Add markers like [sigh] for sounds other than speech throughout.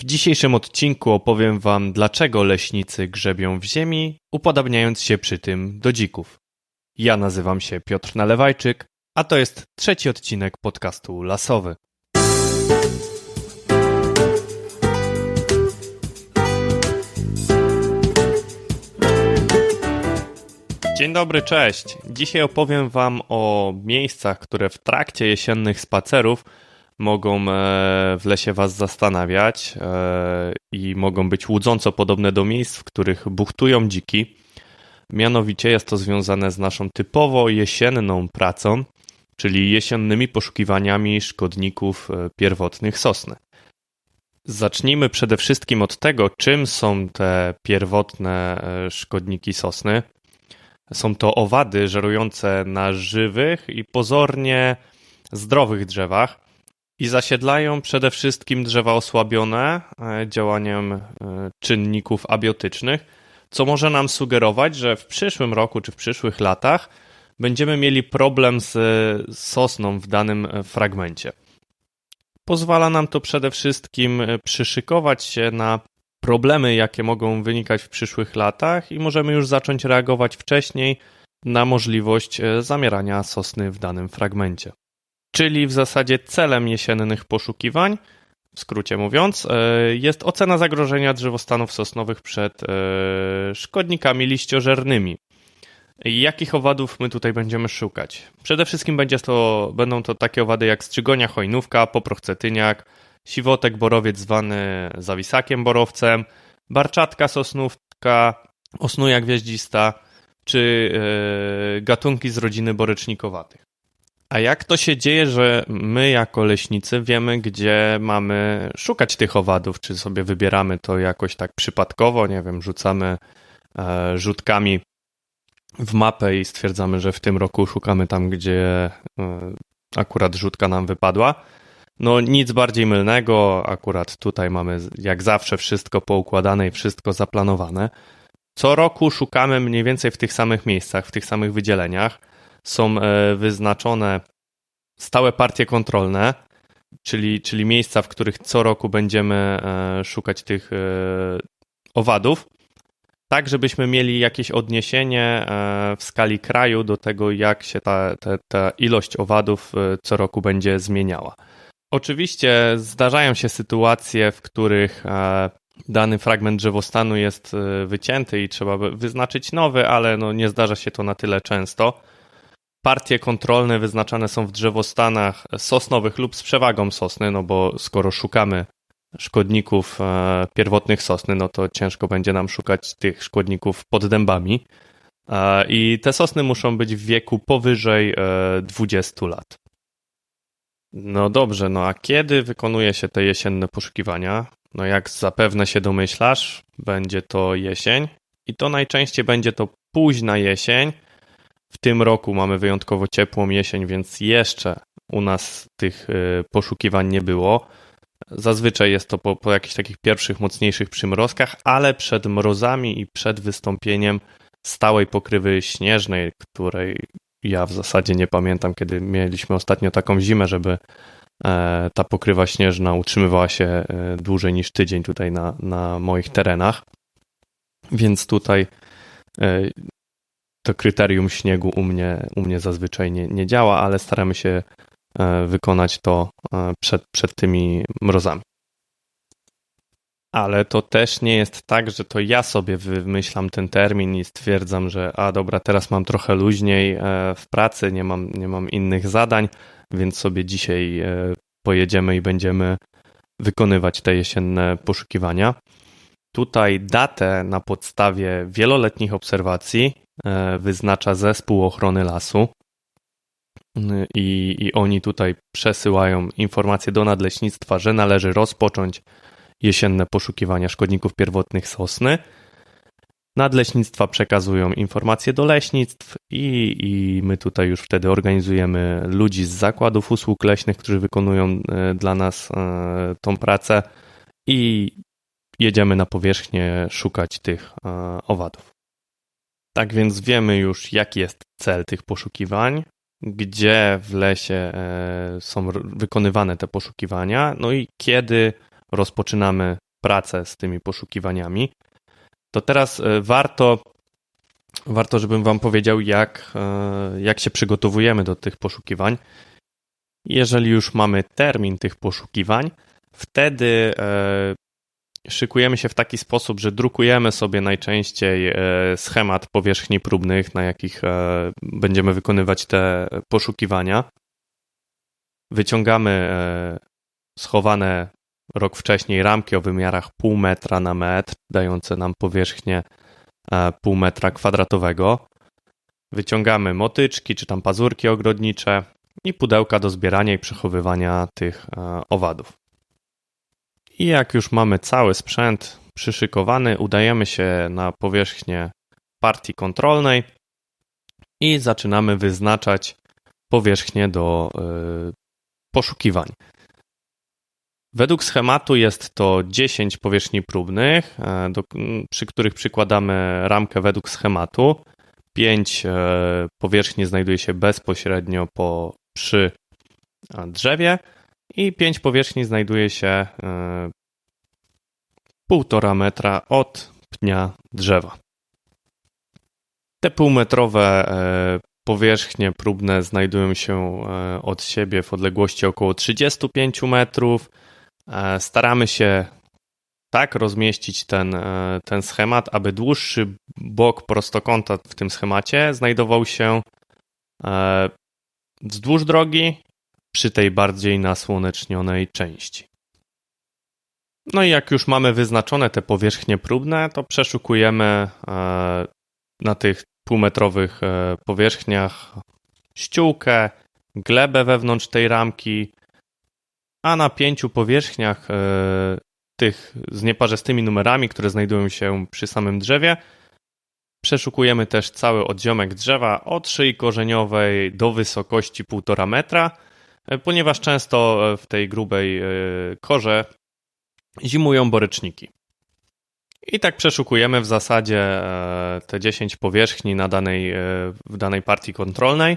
W dzisiejszym odcinku opowiem Wam, dlaczego leśnicy grzebią w ziemi, upodabniając się przy tym do dzików. Ja nazywam się Piotr Nalewajczyk, a to jest trzeci odcinek podcastu Lasowy. Dzień dobry, cześć. Dzisiaj opowiem Wam o miejscach, które w trakcie jesiennych spacerów mogą e, w lesie Was zastanawiać e, i mogą być łudząco podobne do miejsc, w których buchtują dziki. Mianowicie jest to związane z naszą typowo jesienną pracą, czyli jesiennymi poszukiwaniami szkodników e, pierwotnych sosny. Zacznijmy przede wszystkim od tego, czym są te pierwotne szkodniki sosny. Są to owady żerujące na żywych i pozornie zdrowych drzewach i zasiedlają przede wszystkim drzewa osłabione e, działaniem e, czynników abiotycznych, co może nam sugerować, że w przyszłym roku czy w przyszłych latach będziemy mieli problem z sosną w danym e, fragmencie. Pozwala nam to przede wszystkim przyszykować się na problemy, jakie mogą wynikać w przyszłych latach, i możemy już zacząć reagować wcześniej na możliwość zamierania sosny w danym fragmencie. Czyli w zasadzie celem jesiennych poszukiwań, w skrócie mówiąc, e, jest ocena zagrożenia drzewostanów sosnowych przed e, szkodnikami liściożernymi. Jakich owadów my tutaj będziemy szukać? Przede wszystkim będzie to, będą to takie owady jak strzygonia chojnówka, poprochcetyniak, siwotek borowiec zwany zawisakiem borowcem, barczatka sosnówka, osnuja gwieździsta czy e, gatunki z rodziny borycznikowatych. A jak to się dzieje, że my jako leśnicy wiemy, gdzie mamy szukać tych owadów? Czy sobie wybieramy to jakoś tak przypadkowo, nie wiem, rzucamy e, rzutkami w mapę i stwierdzamy, że w tym roku szukamy tam, gdzie e, akurat rzutka nam wypadła? No nic bardziej mylnego, akurat tutaj mamy jak zawsze wszystko poukładane i wszystko zaplanowane. Co roku szukamy mniej więcej w tych samych miejscach, w tych samych wydzieleniach są e, wyznaczone stałe partie kontrolne, czyli, czyli miejsca, w których co roku będziemy e, szukać tych e, owadów, tak żebyśmy mieli jakieś odniesienie w skali kraju do tego, jak się ta, ta, ta ilość owadów co roku będzie zmieniała. Oczywiście zdarzają się sytuacje, w których dany fragment drzewostanu jest wycięty i trzeba wyznaczyć nowy, ale no nie zdarza się to na tyle często. Partie kontrolne wyznaczane są w drzewostanach sosnowych lub z przewagą sosny, no bo skoro szukamy szkodników e, pierwotnych sosny, no to ciężko będzie nam szukać tych szkodników pod dębami. E, I te sosny muszą być w wieku powyżej 20 e, lat. No dobrze, no a kiedy wykonuje się te jesienne poszukiwania? No jak zapewne się domyślasz, będzie to jesień i to najczęściej będzie to późna jesień, w tym roku mamy wyjątkowo ciepłą jesień, więc jeszcze u nas tych y, poszukiwań nie było. Zazwyczaj jest to po, po jakichś takich pierwszych, mocniejszych przymrozkach, ale przed mrozami i przed wystąpieniem stałej pokrywy śnieżnej, której ja w zasadzie nie pamiętam, kiedy mieliśmy ostatnio taką zimę, żeby e, ta pokrywa śnieżna utrzymywała się e, dłużej niż tydzień tutaj na, na moich terenach. Więc tutaj e, to kryterium śniegu u mnie, u mnie zazwyczaj nie, nie działa, ale staramy się e, wykonać to e, przed, przed tymi mrozami. Ale to też nie jest tak, że to ja sobie wymyślam ten termin i stwierdzam, że a dobra, teraz mam trochę luźniej e, w pracy, nie mam, nie mam innych zadań, więc sobie dzisiaj pojedziemy i będziemy wykonywać te jesienne poszukiwania. Tutaj datę na podstawie wieloletnich obserwacji wyznacza zespół ochrony lasu. I, I oni tutaj przesyłają informacje do nadleśnictwa, że należy rozpocząć jesienne poszukiwania szkodników pierwotnych sosny. Nadleśnictwa przekazują informacje do leśnictw i, i my tutaj już wtedy organizujemy ludzi z zakładów usług leśnych, którzy wykonują e, dla nas e, tą pracę i jedziemy na powierzchnię szukać tych owadów. Tak więc wiemy już, jaki jest cel tych poszukiwań, gdzie w lesie e, są wykonywane te poszukiwania, no i kiedy rozpoczynamy pracę z tymi poszukiwaniami. To teraz warto, warto żebym Wam powiedział, jak, jak się przygotowujemy do tych poszukiwań. Jeżeli już mamy termin tych poszukiwań, wtedy szykujemy się w taki sposób, że drukujemy sobie najczęściej e, schemat powierzchni próbnych, na jakich e, będziemy wykonywać te poszukiwania. Wyciągamy e, schowane rok wcześniej ramki o wymiarach pół metra na metr, dające nam powierzchnię pół metra kwadratowego. Wyciągamy motyczki czy tam pazurki ogrodnicze i pudełka do zbierania i przechowywania tych owadów. I jak już mamy cały sprzęt przyszykowany, udajemy się na powierzchnię partii kontrolnej i zaczynamy wyznaczać powierzchnię do y, poszukiwań. Według schematu jest to 10 powierzchni próbnych, e, przy których przykładamy ramkę według schematu. 5 e, powierzchni znajduje się bezpośrednio po, przy drzewie, i pięć powierzchni znajduje się e, półtora metra od pnia drzewa. Te półmetrowe e, powierzchnie próbne znajdują się e, od siebie w odległości około 35 metrów. Staramy się tak rozmieścić ten, ten schemat, aby dłuższy bok prostokąta w tym schemacie znajdował się wzdłuż drogi przy tej bardziej nasłonecznionej części. No i jak już mamy wyznaczone te powierzchnie próbne, to przeszukujemy e, na tych półmetrowych e, powierzchniach ściółkę, glebę wewnątrz tej ramki, a na pięciu powierzchniach e, tych z nieparzystymi numerami, które znajdują się przy samym drzewie, przeszukujemy też cały odziomek drzewa od szyi korzeniowej do wysokości 1,5 metra, ponieważ często e, w tej grubej e, korze zimują boryczniki. I tak przeszukujemy w zasadzie te 10 powierzchni na danej, w danej partii kontrolnej.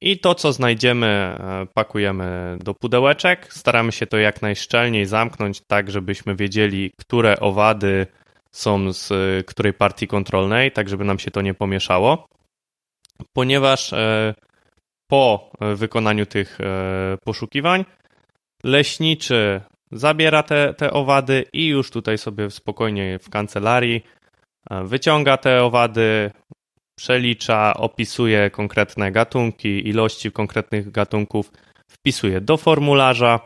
I to, co znajdziemy, pakujemy do pudełeczek. Staramy się to jak najszczelniej zamknąć, tak żebyśmy wiedzieli, które owady są z której partii kontrolnej, tak żeby nam się to nie pomieszało. Ponieważ po e, wykonaniu tych e, poszukiwań leśniczy zabiera te, te owady i już tutaj sobie spokojnie w kancelarii e, wyciąga te owady, przelicza, opisuje konkretne gatunki, ilości konkretnych gatunków, wpisuje do formularza.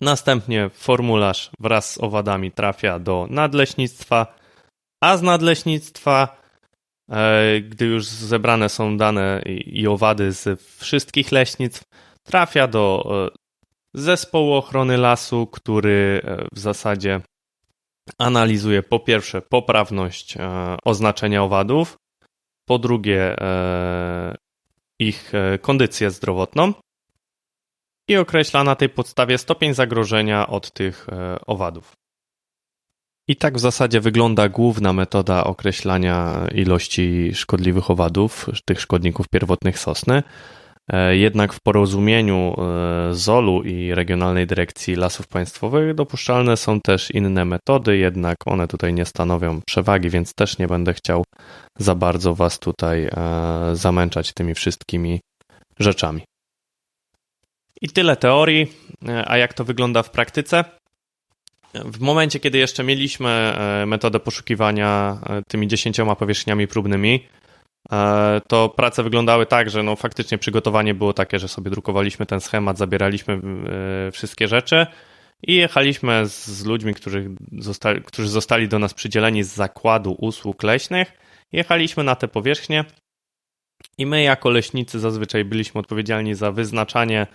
Następnie formularz wraz z owadami trafia do nadleśnictwa, a z nadleśnictwa gdy już zebrane są dane i owady z wszystkich leśnictw, trafia do e, zespołu ochrony lasu, który e, w zasadzie analizuje po pierwsze poprawność oznaczenia owadów, po drugie ich kondycję zdrowotną i określa na tej podstawie stopień zagrożenia od tych owadów. I tak w zasadzie wygląda główna metoda określania ilości szkodliwych owadów, tych szkodników pierwotnych sosny. E, jednak w porozumieniu e, ZOL-u i Regionalnej Dyrekcji Lasów Państwowych dopuszczalne są też inne metody, jednak one tutaj nie stanowią przewagi, więc też nie będę chciał za bardzo Was tutaj e, zamęczać tymi wszystkimi rzeczami. I tyle teorii, a jak to wygląda w praktyce? W momencie, kiedy jeszcze mieliśmy e, metodę poszukiwania e, tymi dziesięcioma powierzchniami próbnymi, e, to prace wyglądały tak, że no faktycznie przygotowanie było takie, że sobie drukowaliśmy ten schemat, zabieraliśmy wszystkie rzeczy i jechaliśmy z ludźmi, którzy zostali, którzy zostali do nas przydzieleni z zakładu usług leśnych. Jechaliśmy na te powierzchnie i my jako leśnicy zazwyczaj byliśmy odpowiedzialni za wyznaczanie,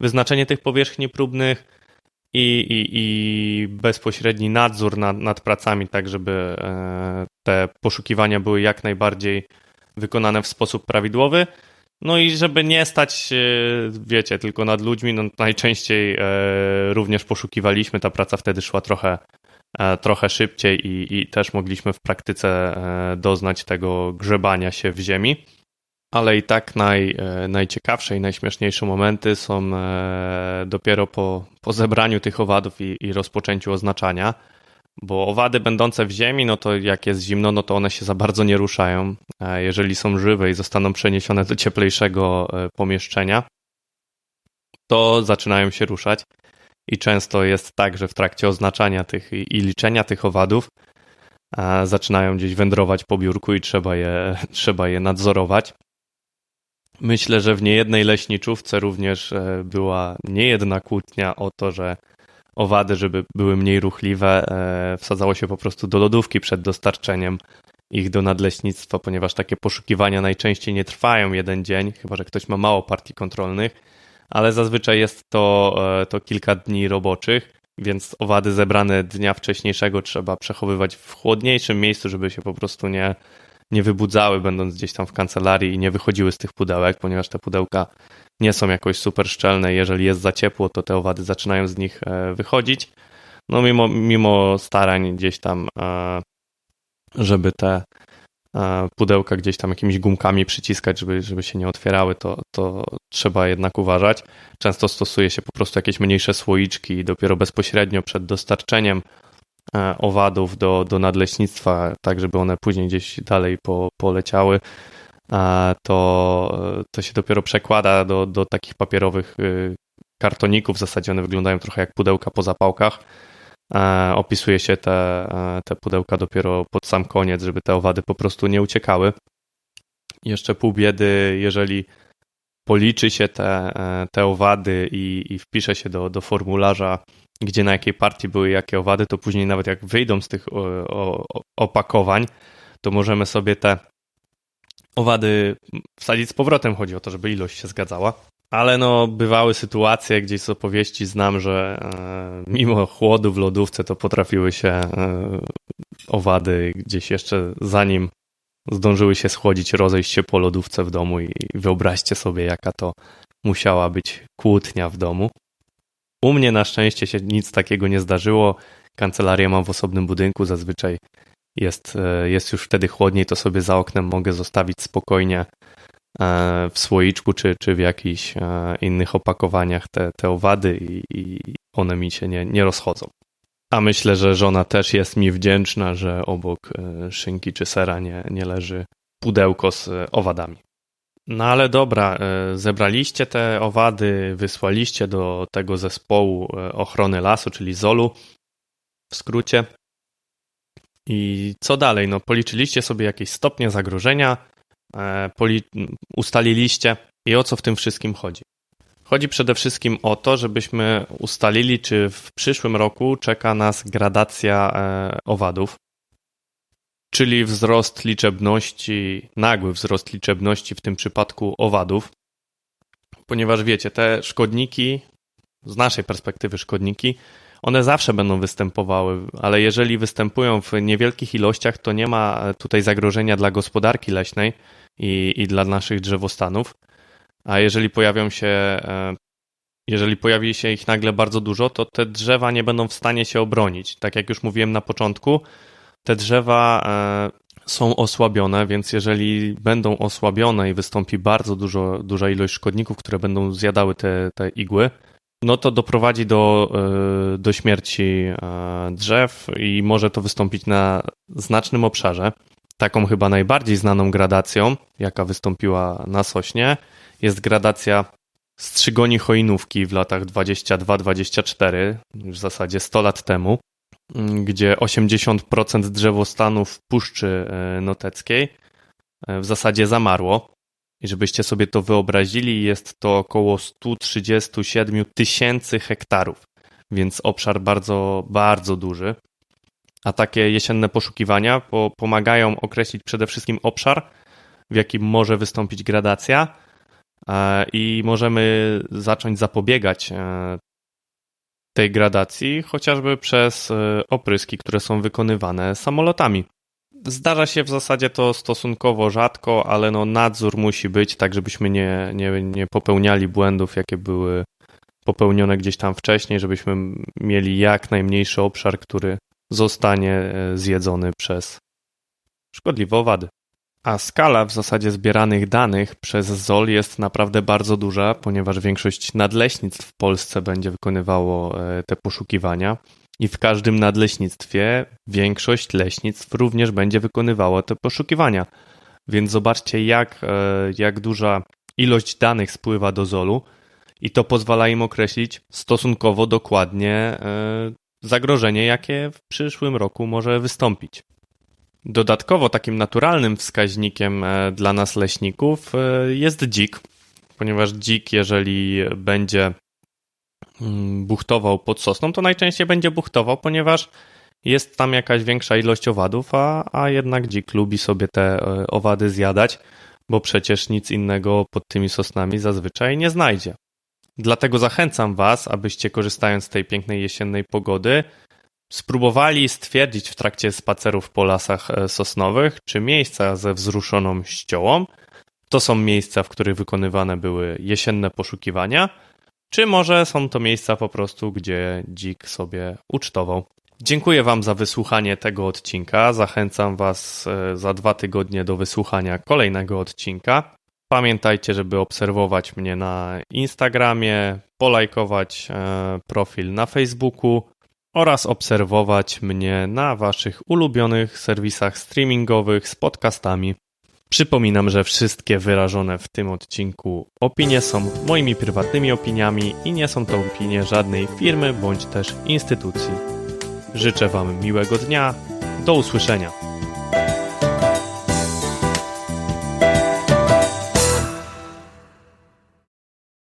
wyznaczenie tych powierzchni próbnych, i, i, i bezpośredni nadzór nad, nad pracami, tak żeby e, te poszukiwania były jak najbardziej wykonane w sposób prawidłowy. No i żeby nie stać, wiecie, tylko nad ludźmi, no najczęściej e, również poszukiwaliśmy. Ta praca wtedy szła trochę, e, trochę szybciej i, i też mogliśmy w praktyce doznać tego grzebania się w ziemi ale i tak naj, e, najciekawsze i najśmieszniejsze momenty są e, dopiero po, po zebraniu tych owadów i, i rozpoczęciu oznaczania. bo owady będące w ziemi, no to jak jest zimno, no to one się za bardzo nie ruszają. A jeżeli są żywe i zostaną przeniesione do cieplejszego e, pomieszczenia, to zaczynają się ruszać. I często jest tak, że w trakcie oznaczania tych i liczenia tych owadów zaczynają gdzieś wędrować po biurku i trzeba je, [laughs] trzeba je nadzorować. Myślę, że w niejednej leśniczówce również e, była niejedna kłótnia o to, że owady, żeby były mniej ruchliwe, e, wsadzało się po prostu do lodówki przed dostarczeniem ich do nadleśnictwa, ponieważ takie poszukiwania najczęściej nie trwają jeden dzień, chyba że ktoś ma mało partii kontrolnych, ale zazwyczaj jest to, e, to kilka dni roboczych, więc owady zebrane dnia wcześniejszego trzeba przechowywać w chłodniejszym miejscu, żeby się po prostu nie, nie wybudzały, będąc gdzieś tam w kancelarii i nie wychodziły z tych pudełek, ponieważ te pudełka nie są jakoś super szczelne. Jeżeli jest za ciepło, to te owady zaczynają z nich e, wychodzić. No mimo, mimo starań gdzieś tam, e, żeby te e, pudełka gdzieś tam jakimiś gumkami przyciskać, żeby, żeby się nie otwierały, to, to trzeba jednak uważać. Często stosuje się po prostu jakieś mniejsze słoiczki i dopiero bezpośrednio przed dostarczeniem owadów do, do nadleśnictwa, tak żeby one później gdzieś dalej po, poleciały, to, to się dopiero przekłada do, do takich papierowych y, kartoników. W zasadzie one wyglądają trochę jak pudełka po zapałkach. Opisuje się te, te pudełka dopiero pod sam koniec, żeby te owady po prostu nie uciekały. Jeszcze pół biedy, jeżeli policzy się te, te owady i, i wpisze się do, do formularza, gdzie na jakiej partii były jakie owady, to później nawet jak wyjdą z tych opakowań, to możemy sobie te owady wsadzić z powrotem. Chodzi o to, żeby ilość się zgadzała. Ale no, bywały sytuacje, gdzie z opowieści znam, że e, mimo chłodu w lodówce to potrafiły się e, owady gdzieś jeszcze zanim zdążyły się schłodzić, rozejść się po lodówce w domu i wyobraźcie sobie, jaka to musiała być kłótnia w domu. U mnie na szczęście się nic takiego nie zdarzyło. Kancelarię mam w osobnym budynku, zazwyczaj jest, e, jest już wtedy chłodniej, to sobie za oknem mogę zostawić spokojnie e, w słoiczku czy, czy w jakichś e, innych opakowaniach te, te owady i, i one mi się nie, nie rozchodzą. A myślę, że żona też jest mi wdzięczna, że obok szynki czy sera nie, nie leży pudełko z owadami. No ale dobra, zebraliście te owady, wysłaliście do tego zespołu ochrony lasu, czyli ZOLu w skrócie. I co dalej? No, policzyliście sobie jakieś stopnie zagrożenia, e, ustaliliście i o co w tym wszystkim chodzi? Chodzi przede wszystkim o to, żebyśmy ustalili, czy w przyszłym roku czeka nas gradacja e, owadów, czyli wzrost liczebności, nagły wzrost liczebności w tym przypadku owadów, ponieważ wiecie, te szkodniki, z naszej perspektywy szkodniki, one zawsze będą występowały, ale jeżeli występują w niewielkich ilościach, to nie ma tutaj zagrożenia dla gospodarki leśnej i, i dla naszych drzewostanów. A jeżeli pojawią się, e, jeżeli pojawi się ich nagle bardzo dużo, to te drzewa nie będą w stanie się obronić. Tak jak już mówiłem na początku, te drzewa e, są osłabione, więc jeżeli będą osłabione i wystąpi bardzo dużo, duża ilość szkodników, które będą zjadały te, te igły, no to doprowadzi do, e, do śmierci drzew i może to wystąpić na znacznym obszarze. Taką chyba najbardziej znaną gradacją, jaka wystąpiła na Sośnie, jest gradacja strzygoni choinówki w latach 22-24, w zasadzie 100 lat temu, gdzie 80% drzewostanów w Puszczy e, Noteckiej w zasadzie zamarło. I żebyście sobie to wyobrazili, jest to około 137 tysięcy hektarów, więc obszar bardzo, bardzo duży. A takie jesienne poszukiwania po, pomagają określić przede wszystkim obszar, w jakim może wystąpić gradacja, e, i możemy zacząć zapobiegać e, tej gradacji, chociażby przez e, opryski, które są wykonywane samolotami. Zdarza się w zasadzie to stosunkowo rzadko, ale no nadzór musi być, tak żebyśmy nie, nie, nie popełniali błędów, jakie były popełnione gdzieś tam wcześniej, żebyśmy mieli jak najmniejszy obszar, który zostanie e, zjedzony przez szkodliwe owady. A skala w zasadzie zbieranych danych przez ZOL jest naprawdę bardzo duża, ponieważ większość nadleśnictw w Polsce będzie wykonywało e, te poszukiwania. I w każdym nadleśnictwie większość leśnictw również będzie wykonywała te poszukiwania. Więc zobaczcie, jak, e, jak duża ilość danych spływa do ZOL-u i to pozwala im określić stosunkowo dokładnie zagrożenie, jakie w przyszłym roku może wystąpić. Dodatkowo takim naturalnym wskaźnikiem e, dla nas leśników jest dzik, ponieważ dzik, jeżeli będzie mm, buchtował pod sosną, to najczęściej będzie buchtował, ponieważ jest tam jakaś większa ilość owadów, a, a jednak dzik lubi sobie te e, owady zjadać, bo przecież nic innego pod tymi sosnami zazwyczaj nie znajdzie. Dlatego zachęcam Was, abyście korzystając z tej pięknej jesiennej pogody, spróbowali stwierdzić w trakcie spacerów po lasach e, sosnowych, czy miejsca ze wzruszoną ściołą to są miejsca, w których wykonywane były jesienne poszukiwania, czy może są to miejsca po prostu, gdzie dzik sobie ucztował. Dziękuję Wam za wysłuchanie tego odcinka. Zachęcam Was e, za dwa tygodnie do wysłuchania kolejnego odcinka. Pamiętajcie, żeby obserwować mnie na Instagramie, polajkować e, profil na Facebooku oraz obserwować mnie na Waszych ulubionych serwisach streamingowych z podcastami. Przypominam, że wszystkie wyrażone w tym odcinku opinie są moimi prywatnymi opiniami i nie są to opinie żadnej firmy bądź też instytucji. Życzę Wam miłego dnia. Do usłyszenia.